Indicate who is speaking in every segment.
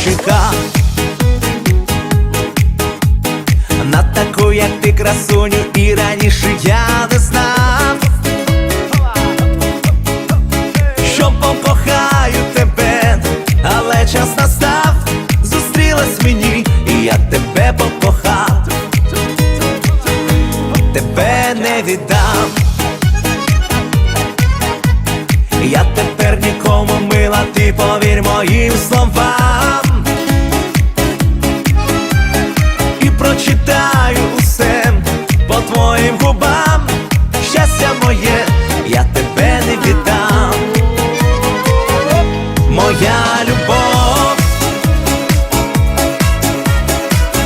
Speaker 1: хлопчика. На таку, як ти красуню, і раніше я не знав, що покохаю тебе, але час настав, зустрілась мені, і я тебе покохав, тебе не віддам, я тепер нікому мила ти прочитаю усе по твоїм губам. Щастя моє, я тебе не віддам. Моя любов.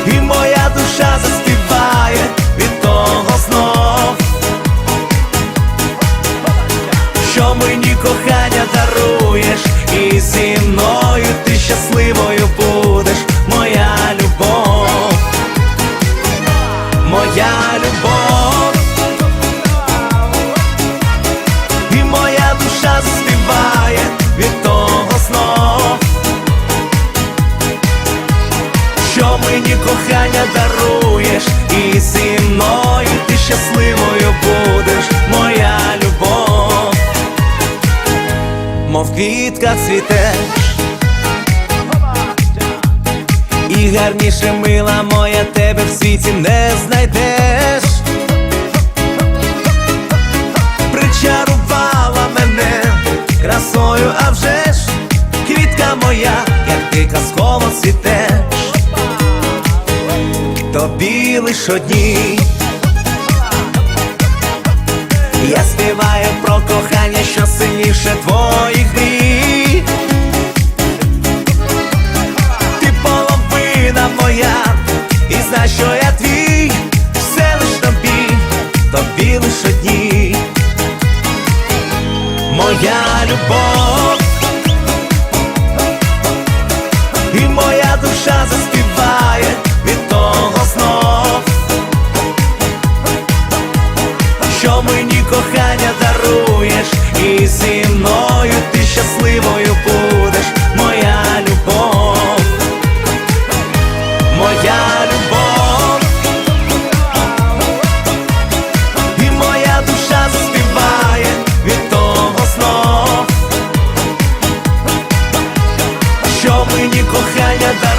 Speaker 1: І моя душа заспіває від того знов, що мені кохання даруєш, і зі мною ти щасливою щасливою будеш, моя любов, мов квітка цвітеш, і гарніше мила моя тебе в світі не знайдеш. Причарувала мене красою, а вже ж квітка моя, як ти казково цвітеш тобі лиш одній. Кохання, що сильніше твоїх мрій. Ти половина моя, і знай, що я твій, все лиш тобі, тобі лиш одній. Моя любов. Кохання даруєш, і зі мною ти щасливою будеш, моя любов, моя любов, і моя душа заспіває від того знов що мені кохання дає.